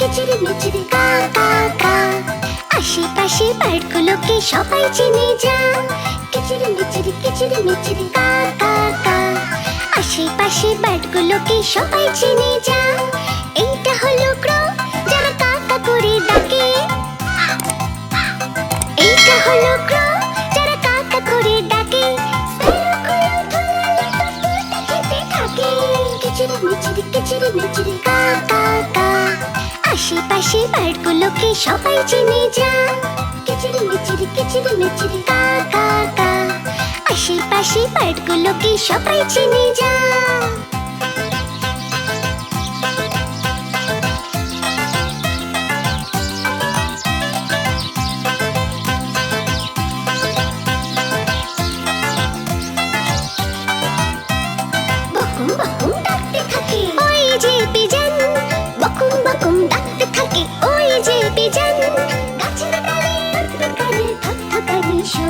কিচিরি মিচিরি কা কা কা আশেপাশে সবাই চিনে যা। কিচিরি মিচিরি কিচিরি মিচিরি কা কা কা আশেপাশে সবাই চিনে যা। এইটা হলো ক্রো যারা কাকা করে ডাকে। এইটা হলো ক্রো যারা ডাকে। কিচিরি মিচিরি কিচিরি মিচিরি কা কা আশেপাশে বার্ডগুলোকে সবাই চিনে যা কিচিরি মিচিরি কিচিরি মিচিরি কা কা কা আশেপাশে বার্ডগুলোকে সবাই চিনে যা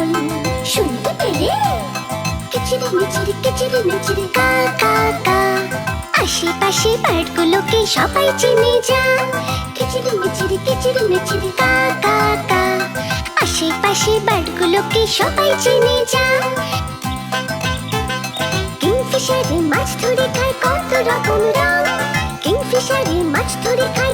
শোন শুনতে পেলে? কিচিরি মিচিরি কিচিরি মিচিরি, কা কা কা। আশেপাশে বার্ডগুলোকে সবাই চিনে যা কিচিরি মিচিরি কিচিরি মিচিরি, কা কা কা। আশেপাশে সবাই চিনে যা মাছ ধরে খায় কত রকম রং। কিংফিশারে, মাছ ধরে খায়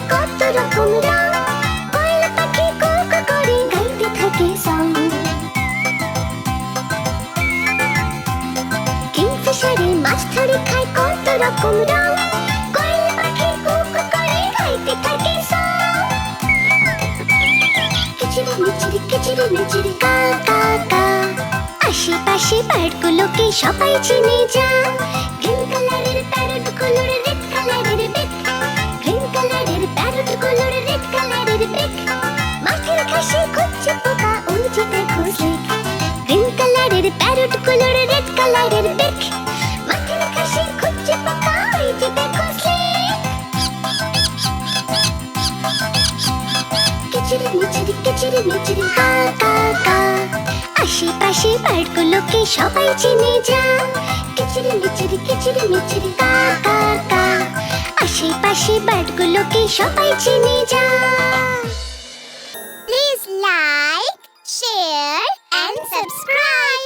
রকম রং। কয়লা পাখি কোকা করে সবাই চিনে যা। গ্রিন কালারের প্যারটগুলোর রেড কালারের সবাই চিনে যা। কিচিরি মিচিরি কিচিরি মিচিরি কা কা কা আশেপাশে বার্ডগুলোকে সবাই চিনে যা। Please like share and subscribe.